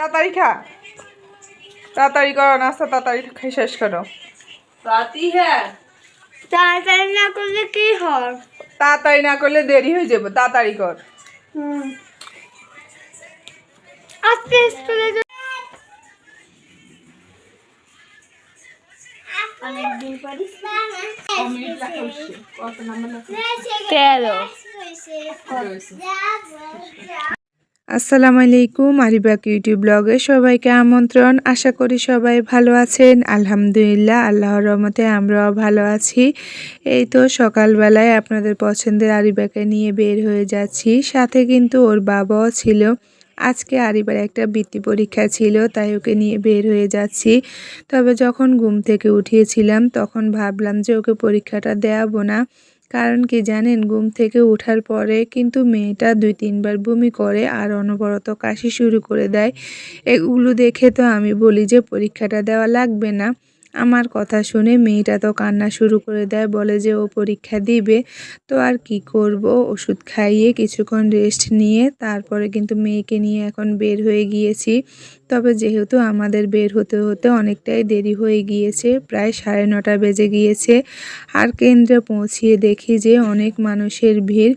তাড়াতাড়ি খা। তাড়াতাড়ি করো নাস্তা তাড়াতাড়ি খাই শেষ করো। পাতি হ্যাঁ। তাড়াতাড়ি না করলে কি হয়? তাড়াতাড়ি না করলে দেরি হয়ে যাবে তাড়াতাড়ি কর। হুম। আজকে স্কুলে তেরো। আসসালামু আলাইকুম আরিবাক ইউটিউব ব্লগে সবাইকে আমন্ত্রণ। আশা করি সবাই ভালো আছেন। আলহামদুলিল্লাহ, আল্লাহর রহমতে আমরাও ভালো আছি। এই তো সকালবেলায় আপনাদের পছন্দের আরিবাকে নিয়ে বের হয়ে যাচ্ছি। সাথে কিন্তু ওর বাবাও ছিল। আজকে আরিবার একটা বৃত্তি পরীক্ষা ছিল, তাই ওকে নিয়ে বের হয়ে যাচ্ছি। তবে যখন ঘুম থেকে উঠিয়েছিলাম, তখন ভাবলাম যে ওকে পরীক্ষাটা দেওয়াবো না। কারণ কি জানেন, ঘুম থেকে ওঠার পরে কিন্তু মেয়েটা দুই তিনবার বমি করে আর অনবরত কাশি শুরু করে দেয়। এগুলো দেখে তো আমি বলি যে পরীক্ষাটা দেওয়া লাগবে না। আমার কথা শুনে মেয়েটা তো কান্না শুরু করে দেয়, বলে যে ও পরীক্ষা দিবে, তো আর কি করব? ওষুধ খাইয়ে কিছুক্ষণ রেস্ট নিয়ে তারপরে কিন্তু মেয়েকে নিয়ে এখন বের হয়ে গিয়েছি। তবে যেহেতু আমাদের বের হতে হতে অনেকটাই দেরি হয়ে গিয়েছে, প্রায় সাড়ে নটা বেজে গিয়েছে, আর কেন্দ্রে পৌঁছিয়ে দেখি যে অনেক মানুষের ভিড়,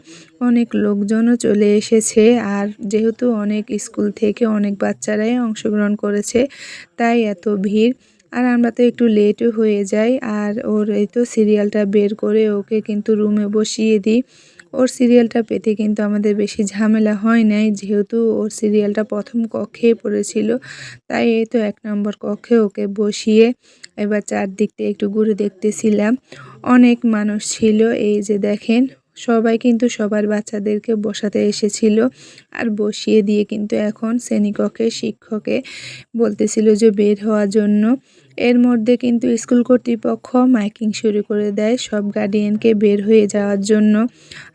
অনেক লোকজনও চলে এসেছে, আর যেহেতু অনেক স্কুল থেকে অনেক বাচ্চারাই অংশগ্রহণ করেছে, তাই এত ভিড়। আর আমরা তো একটু লেটও হয়ে যাই, আর ওর এই তো সিরিয়ালটা বের করে ওকে কিন্তু রুমে বসিয়ে দিই। ওর সিরিয়ালটা পেতে কিন্তু আমাদের বেশি ঝামেলা হয় নাই, যেহেতু ওর সিরিয়ালটা প্রথম কক্ষে পড়েছিল, তাই এই তো এক নম্বর কক্ষে ওকে বসিয়ে এবার চারদিকটা একটু ঘুরে দেখতেছিলাম। অনেক মানুষ ছিল, এই যে দেখেন সবাই কিন্তু সবার বাচ্চাদেরকে বসাতে এসেছিল আর বসিয়ে দিয়ে কিন্তু এখন শ্রেণীকক্ষে শিক্ষকে বলতেছিল যে বের হওয়ার জন্য। এর মধ্যে কিন্তু স্কুল কর্তৃপক্ষ মাইকিং শুরু করে দেয় সব গার্ডিয়ানকে বের হয়ে যাওয়ার জন্য।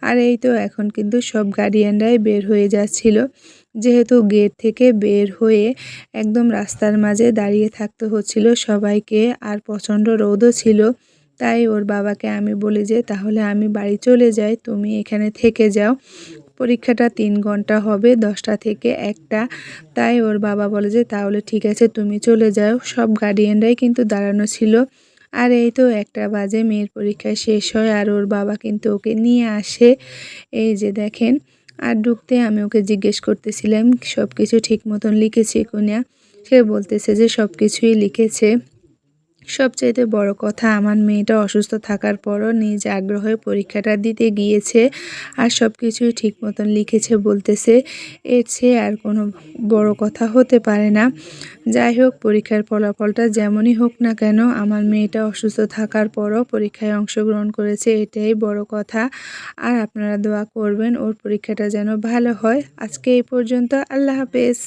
আর এই তো এখন কিন্তু সব গার্ডিয়ানরাই বের হয়ে যাচ্ছিল। যেহেতু গেট থেকে বের হয়ে একদম রাস্তার মাঝে দাঁড়িয়ে থাকতে হচ্ছিল সবাইকে আর প্রচণ্ড রোদও ছিল। তাই ওর বাবাকে আমি বলি যে, তাহলে আমি বাড়ি চলে যাই, তুমি এখানে থেকে যাও। পরীক্ষাটা তিন ঘণ্টা হবে, দশটা থেকে একটা। তাই ওর বাবা বলে যে, তাহলে ঠিক আছে, তুমি চলে যাও। সব গার্ডিয়ানরাই কিন্তু দাঁড়ানো ছিল। আর এই তো একটা বাজে, মেয়ের পরীক্ষা শেষ হয় আর ওর বাবা কিন্তু ওকে নিয়ে আসে। এই যে দেখেন, আর ঢুকতে আমি ওকে জিজ্ঞেস করতেছিলাম সব কিছু ঠিক মতন লিখেছে কোনিয়া সে বলতেছে যে সব কিছুই লিখেছে। সবচাইতে বড় কথা, আমার মেয়েটা অসুস্থ থাকার পরও নিজ আগ্রহে পরীক্ষাটা দিতে গিয়েছে আর সব কিছুই ঠিক মতন লিখেছে, বলতেছে। এর চেয়ে আর কোনো বড় কথা হতে পারে না। যাই হোক, পরীক্ষার ফলাফলটা যেমনই হোক না কেন, আমার মেয়েটা অসুস্থ থাকার পরও পরীক্ষায় অংশগ্রহণ করেছে, এটাই বড় কথা। আর আপনারা দোয়া করবেন, ওর পরীক্ষাটা যেন ভালো হয়। আজকে এই পর্যন্ত, আল্লাহ হাফেজ।